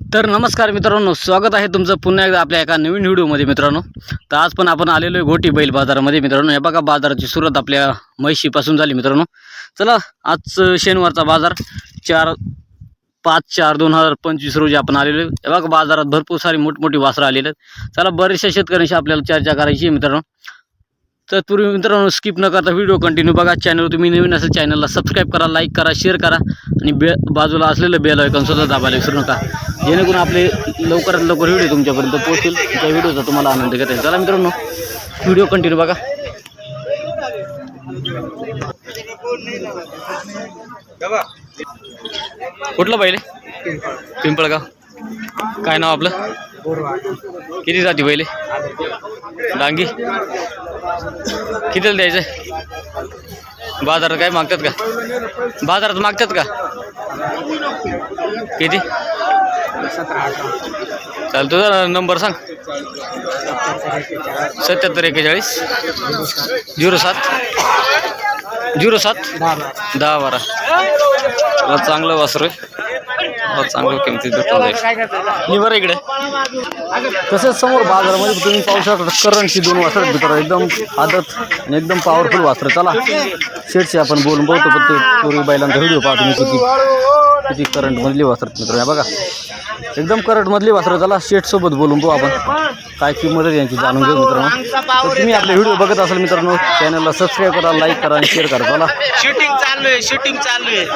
तर नमस्कार मित्रांनो स्वागत आहे तुमचं पुन्हा एकदा आपल्या एका नवीन व्हिडिओमध्ये मित्रांनो. तर आज पण आपण आलेलो आहे घोटी बैल बाजारामध्ये मित्रांनो. हे बघा बाजाराची सुरुवात आपल्या म्हैशीपासून झाली मित्रांनो. चला आज शनिवारचा बाजार चार पाच चार दोन हजार पंचवीस रोजी आपण आलेलो आहे. हे बघा बाजारात भरपूर सारी मोठमोठी वासरं आलेली आहेत. चला बऱ्याचशा शेतकऱ्यांशी आपल्याला चर्चा करायची आहे मित्रांनो. तर पूर्वी मित्रांनो स्किप न करता व्हिडिओ कंटिन्यू बघा. चॅनल तुम्ही नवीन असेल चॅनलला सबस्क्राईब करा लाईक करा शेअर करा. आणि बे बाजूला असलेलं बेल ऐकून सुद्धा दाबायला विसरू नका. जेणेकरून आपले लवकरात लवकर व्हिडिओ तुमच्यापर्यंत पोहोचतील. त्या व्हिडिओचा तुम्हाला आनंद घेता येईल. चला मित्रांनो व्हिडिओ कंटिन्यू बघा. कुठलं पहिले पिंपळगाव. काय नाव आपलं? किती जाती पहिले डांगी. कितीला द्यायचं बाजारात काय मागतात का? बाजारात मागतात का? किती? चाल तुझा नंबर सांग. सत्याहत्तर एक्केचाळीस झिरो सात. झिरो सात. दहा बारा. तुला चांगलं वासरू आहे. चांगलं किमतीत भेटून जाईल मी बरं इकडे. तसेच समोर बाजारामध्ये तुम्ही पाहू शकता करंटची दोन वासर आहेत एकदम आदत आणि एकदम पॉवरफुल वासर. चला शेटशी आपण बोलून बघतो पण ते पूर्वी बैलांचा व्हिडिओ पाहतो मी किती किती करंटमधली वासर आहेत मित्रांनो. बघा. एकदम करटमधली वासरं चला शेटसोबत बोलून पाहू आपण काय किंमत आहे यांची जाणून घेऊ मित्रांनो. तर तुम्ही आपले व्हिडिओ बघत असाल मित्रांनो चॅनलला सबस्क्राईब करा लाईक करा आणि शेअर करा. चला. शूटिंग चालू आहे शूटिंग चालू आहे.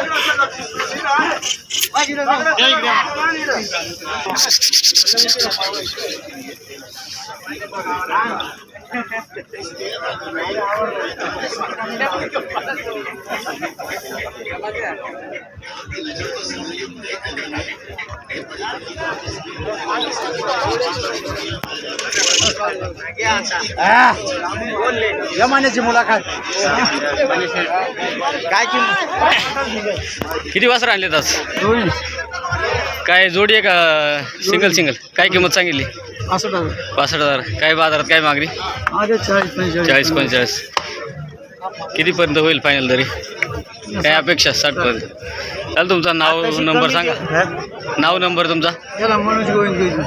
जमान्याची मुलाखत. काय किंमत? किती वासरं आणलेत आज? काय जोडी आहे का? सिंगल सिंगल काय किंमत सांगितली? पासष्ट हजार. काय बाजारात काय मागणी? चाळीस पंचेचाळीस. चाळीस पंचेचाळीस. कितीपर्यंत होईल फायनल तरी? काय अपेक्षा साठपर्यंत? चाल तुमचा नाव नंबर सांगा. नाव नंबर तुमचा? याला मनोज गोविंद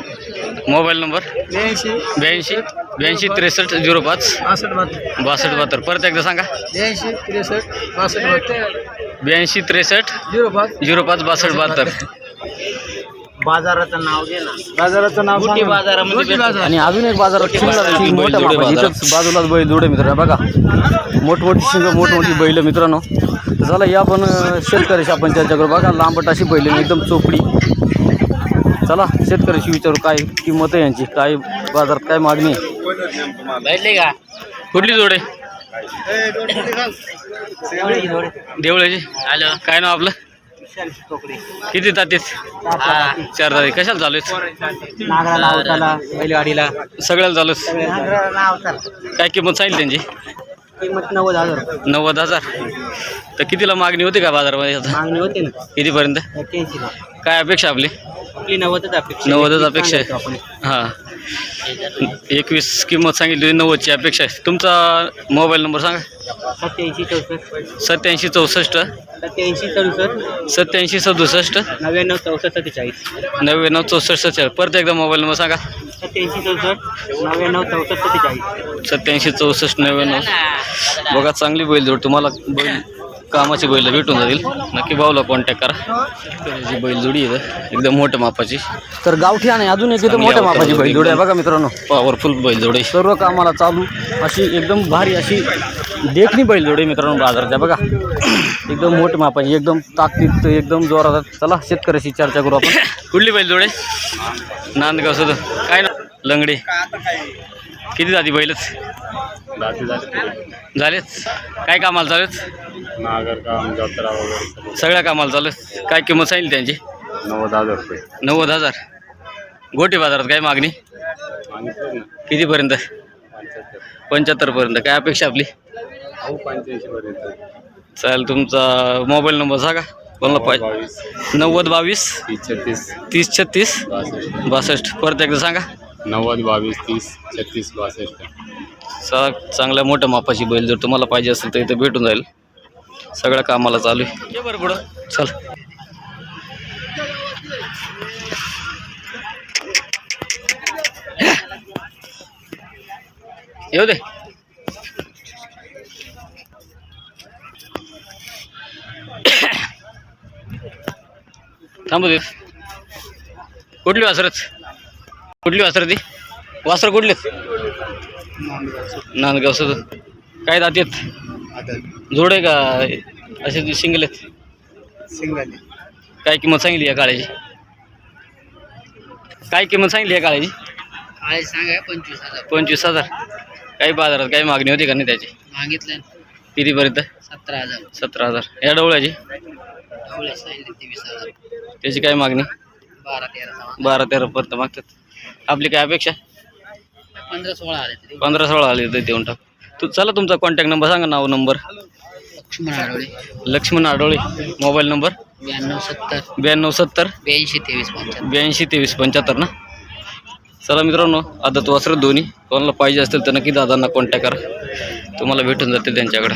मोबाईल नंबर ब्याऐंशी. ब्याऐंशी. ब्याऐंशी त्रेसष्ट झिरो पाच. बासष्ट बहात्तर बासष्ट बहात्तर. परत एकदा सांगा. ब्याऐंशी त्रेसष्ट बासष्ट बहात्तर. ब्याऐंशी त्रेसष्ट झिरो पाच. झिरो पाच बासष्ट बहात्तर. बाजाराचं नाव घे ना. बाजाराचं नाव मोठी बाजारामध्ये बाजार. आणि अजून एक बाजारात बैल मोठ्या मापाची. इथंच बाजूलाच बैल जोडे मित्र बघा. मोठमोठी शिंग मोठमोठी बैल मित्रांनो. तर चला या आपण अं, शेतकऱ्याशी आपण चर्चा करू बघा. लांबट अशी बैल आहे, एकदम चोपडी. चला शेतकऱ्याशी विचारू काय किंमत आहे यांची काय बाजारात काय मागणी आहे. भेटले का? कुठली जोडे? देवळाची. हॅलो. काय नाव आपलं? किती तातीत? चार तारीख. कशाला चालू आहेत? नागराला अवताला बैलगाडीला. सगळ्याला चालू आहेत? नागराला अवताला काय किंमत सांगितली त्यांची? किंमत नव्वद हजार. नव्वद हजार? तर कितीला मागणी होती का बाजारामध्ये आता मागणी होती ना. कितीपर्यंत? एक्क्याऐंशी काय अपेक्षा आपली? आपली नव्वदच अपेक्षा नव्वदच अपेक्षा आहे. हां. एकवीस किंमत सांगितली होती नव्वदची अपेक्षा आहे. तुमचा मोबाईल नंबर सांगा. सत्याऐंशी चौसष्ट. सत्याऐंशी चौसष्ट. सत्याऐंशी सदुसष्ट सत्याऐंशी सदुसष्ट. नव्याण्णव चौसष्ट सत्तेचाळीस. नव्याण्णव चौसष्ट सत्तर परत एकदा मोबाईल नंबर सांगा. सत्याऐंशी चौसष्ट नव्याण्णव चौसष्ट सत्तेचाळीस. सत्याऐंशी चौसष्ट नव्याण्णव. बघा चांगली बैल जोड. तुम्हाला बैल कामाची बैल भेटून जातील. नक्की भाऊला कॉन्टॅक्ट करा. त्याची बैल जोडी आहे एकदम मोठ्या मापाची. तर गावठी आणि अजून एक एकदम मोठ्या मापाची बैल जोडी आहे बघा मित्रांनो. पॉवरफुल बैल जोडी. सर्व कामाला चालू. अशी एकदम भारी अशी देखणी बैल जोडी मित्रांनो बाजाराच्या बघा. एकदम मोठ्या मापाची एकदम ताकदीत एकदम जोरात. चला शेतकऱ्याशी चर्चा करू आपण. कुठली बैल जोडे? नांदगाव सुद्धा काय ना लंगडे. किती जाती बैलच? झालेत काय कामाला चालू आहेत नागर काम जत्रा वगैरे सगळ्या कामाला चालू आहेत काय किंमत सांगितली त्यांची? नव्वद हजार रुपये. नव्वद हजार. गोटी बाजारात काय मागणी? कितीपर्यंत? पंच्याहत्तर पंच्याहत्तरपर्यंत काय अपेक्षा आपली? चालेल तुमचा मोबाईल नंबर सांगा. कोणाला पाहिजे नव्वद बावीस. तीस छत्तीस. तीस छत्तीस. बासष्ट. परत एकदा सांगा. नव्वद बावीस तीस छत्तीस बासष्ट. चा चांगल्या मोठ्या मापाची बैल जर तुम्हाला पाहिजे असेल तर इथं भेटून जाईल. सगळ्या कामाला चालू आहे. बरं पुढं. चल. येऊ दे. थांबू दे कुठली वासरच कुठली वासर ती? वासर कुठलीच नांदगाव सुद्धा काय दात आहेत? जोड आहे का? असे सिंगल आहेत? सिंगल काय किंमत सांगितली या काळ्याची? काय किंमत सांगितली या काळ्याची? सांगा पंचवीस हजार. पंचवीस हजार काही बाजारात काही मागणी होती का नाही त्याची? मागितलं कितीपर्यंत? सतरा हजार. सतरा हजार या डवळ्याची सांगितले तेवीस हजार. त्याची काय मागणी? बारा तेरा बारा तेरापर्यंत मागतात. आपली काय अपेक्षा? पंधरा सोळा आले पंधरा सोळा आली तर देऊन टाक. तू चला तुमचा कॉन्टॅक्ट नंबर सांगा नाव number Laxman Adwale Laxman Adole mobile number ब्याण्णव सत्तर. ब्याण्णव सत्तर. ब्याऐंशी तेवीस पंच्याहत्तर. ब्याऐंशी तेवीस पंच्याहत्तर ना? चला मित्रांनो आता तू वासरत दोन्ही. कोणाला पाहिजे असतील तर नक्की दादांना कॉन्टॅक्ट करा. तुम्हाला भेटून जातील त्यांच्याकडे.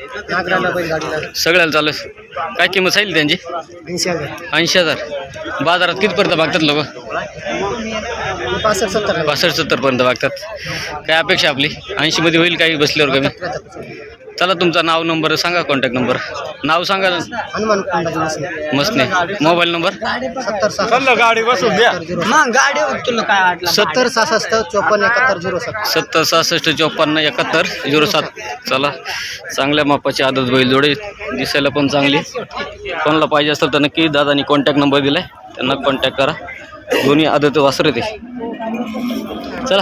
नागराला सगळ्याला चालू काय किंमत सांगितली त्यांची? ऐंशी हजार. ऐंशी हजार. बाजारात कितीपर्यंत मागतात लोक? पासष्ट सत्तर. पासष्ट सत्तरपर्यंत मागतात काय अपेक्षा आपली? ऐंशीमध्ये होईल काही बसल्यावर कमी? चला तुमचा नाव नंबर सांगा कॉन्टॅक्ट नंबर नाव सांगा. हनुमान कुंडाची मसने. Mobile number? सत्तर गाडी बसून द्या. मग गाडी तुला काय वाटलं सत्तर सहासष्ट चोपन्न एकाहत्तर झिरो सात. सत्तर सहासष्ट चोपन्न एकाहत्तर झिरो सात. चला. चांगल्या मापाची आदत बैल जोडे दिसायला पण चांगली. कोणाला पाहिजे असेल तर नक्की दादानी कॉन्टॅक्ट नंबर दिलाय. त्यांना कॉन्टॅक्ट करा. दोन्ही आदत वासर ते चला.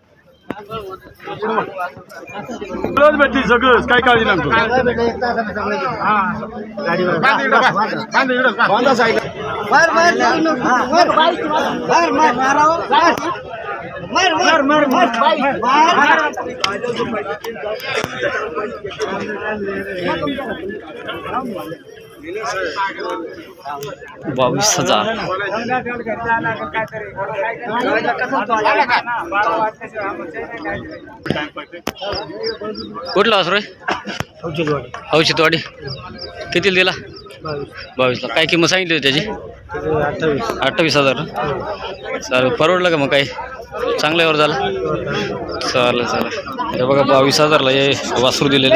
रोज भेटतील सगळं. काय काळजी नको. बावीस हजार. कुठला वासरू आहे औषधवाडी कितीला दिला? बावीसला. काय किंमत सांगितली होती त्याची? अठ्ठावीस हजार चालेल. परवडलं का मग काय चांगल्या वर झालं? चालेल चालेल. हे बघा बावीस हजारला हे वासरू दिलेले.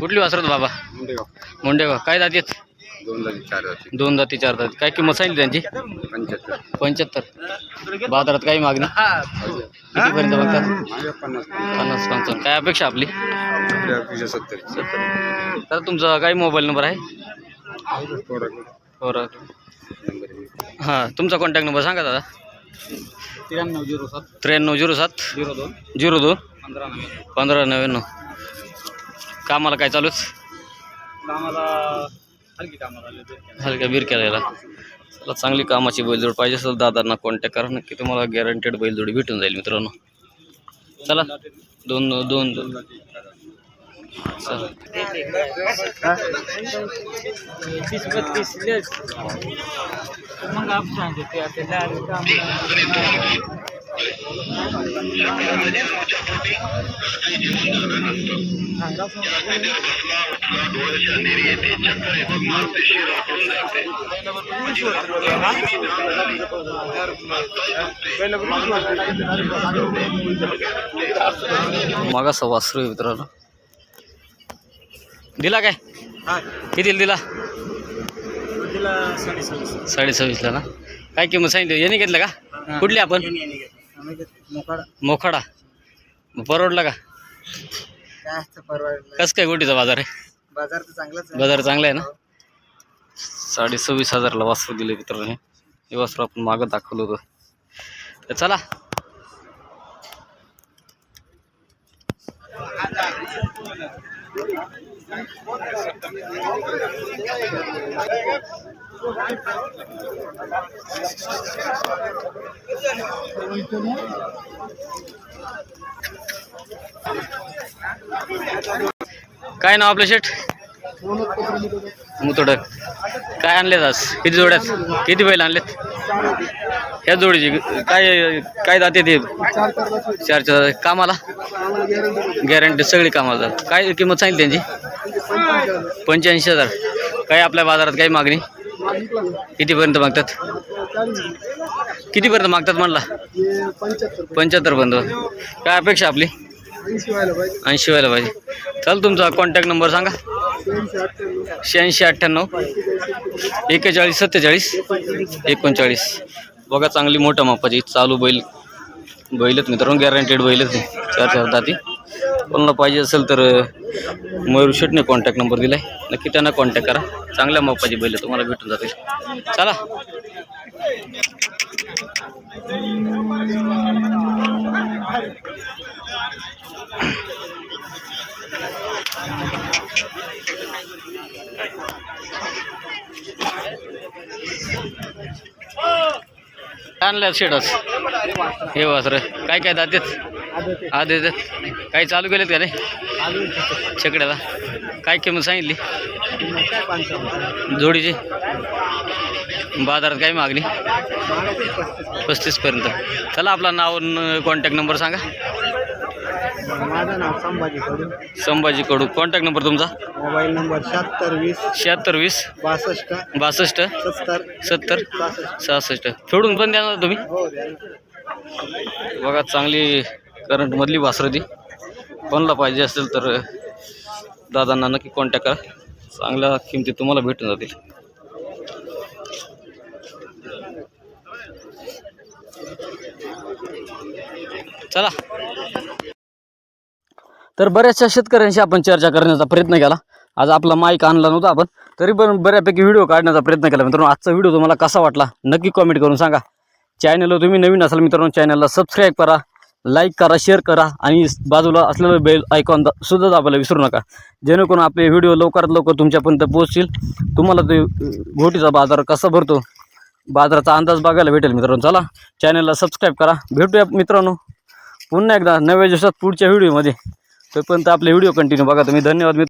कुठली वासरत बाबा? मुंडेगाव. काय जाती आहेत? दोन जाती चार जाती. दोन जाती चार जाती. काय किंमत सांगितली त्यांची? पंच्याहत्तर. पंच्याहत्तर. बाजारात काही मागणी? कितीपर्यंत बघतात? पन्नास. पन्नास पंचावन्न. काय अपेक्षा आपली? अपेक्षा सत्तर. तर तुमचा काय मोबाईल नंबर आहे? हां तुमचा कॉन्टॅक्ट नंबर सांगा दादा. त्र्याण्णव झिरो सात. त्र्याण्णव झिरो सात. झिरो दोन. झिरो दोन. पंधरा नव्याण्णव पंधरा नव्याण्णव. कामाला काय चालूच? कामाला हलकी कामाला. हलक्या बिरक्याला. याला चला चांगली कामाची बैलजोड पाहिजे असेल दादांना कॉन्टॅक्ट करा. नक्की तुम्हाला गॅरंटेड बैलजोडी भेटून जाईल मित्रांनो. चला. दोन दोन दोन. चला मग आपण सांगते मागासा वासरू मित्रांनो. दिला काय? कितीला दिला साडे सव्वीसला ना? काय किंमत सांगितली? याने घेतलं का? कुठली आपण? मोखाडा. परवडला का? कसं काय गोटीचा बाजार आहे? बाजार तर चांगलाच आहे. बाजार चांगला आहे ना? साडे सव्वीस हजारला वासरू दिले मित्रांनो हे. हे वासरू आपण मागं दाखवलं होतं. तर चला. काय नाव आपलं शेठ? मुतोडक. काय आणलेत आज? किती जोड्यात? किती बैल आणलेत? ह्या जोडीची. काय काय जाते ते? चार चार. कामाला? गॅरंटी सगळी कामाला जातात. काय किंमत सांगितली त्यांची? पंच्याऐंशी हजार. काय आपल्या बाजारात काही मागणी? कितीपर्यंत मागतात? कितीपर्यंत मागतात म्हणला? पंच्याहत्तर पर्यंत. काय अपेक्षा आपली? ऐंशी व्हायला पाहिजे. चल तुमचा कॉन्टॅक्ट नंबर सांगा. शहाऐंशी अठ्ठ्याण्णव एक्केचाळीस सत्तेचाळीस एकोणचाळीस. बघा चांगली मोठ्या मापाची. चालू बैल. बैलच मित्रांनो गॅरंटेड बैलच आहे. चार चार दाती. कोणाला पाहिजे असेल तर मयूर शेटने कॉन्टॅक्ट नंबर दिला आहे नक्की त्यांना कॉन्टॅक्ट करा. चांगल्या मापाची बैल तुम्हाला भेटून जातील. चला. आणलं शेडच. हे वासर. काय काय हा देतात काही चालू केलेत का रे? छकड्याला काय किंमत सांगितली? जोडीची? बाजारात काय मागणी? पस्तीसपर्यंत चला आपला नाव कॉन्टॅक्ट नंबर सांगा. माझं नाव संभाजी कडू. संभाजी कडू. कॉन्टॅक्ट नंबर तुमचा? मोबाईल नंबर शहात्तर वीस शहात्तर वीस बासष्ट बासष्ट सत्तर सत्तर सहासष्ट. फेडून पण द्या ना तुम्ही. हो द्या ना. बघा चांगली करंटमधली वासरं ती कोणाला पाहिजे असेल तर दादांना नक्की कॉन्टॅक्ट करा. चांगल्या किमती तुम्हाला भेटून जातील. चला. तर बऱ्याचशा शेतकऱ्यांशी आपण चर्चा करण्याचा प्रयत्न केला. आज आपला माईक आणला नव्हता आपण तरी पण बऱ्यापैकी व्हिडिओ काढण्याचा प्रयत्न केला. मित्रांनो आजचा व्हिडिओ तुम्हाला कसा वाटला नक्की कॉमेंट करून सांगा. चॅनलला तुम्ही नवीन असाल मित्रांनो चॅनलला सबस्क्राईब करा लाईक करा शेअर करा आणि बाजूला असलेलं बेल आयकॉन सुद्धा दाबायला विसरू नका. जेणेकरून आपले व्हिडिओ लवकरात लवकर तुमच्यापर्यंत पोहोचतील. तुम्हाला ते घोटीचा बाजार कसा भरतो बाजाराचा अंदाज बघायला भेटेल मित्रांनो. चला चॅनलला सबस्क्राईब करा. भेटूया मित्रांनो पुन्हा एकदा नव्या दिवसात पुढच्या व्हिडिओमध्ये तोपर्यंत आपले व्हिडिओ कंटिन्यू बघा. तुम्ही धन्यवाद मित्र